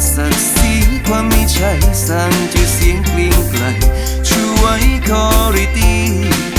สักสีความไม่ใช่สร้างชื่เสียงเกลียงไกลช่วยคอริตี้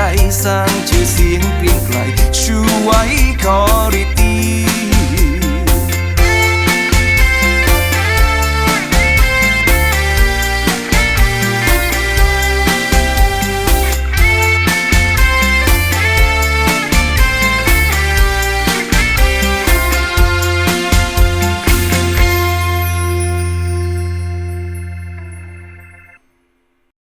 ใจสร้างชื่อเสียงเปลี่ยนไกลชูไว้คอริบ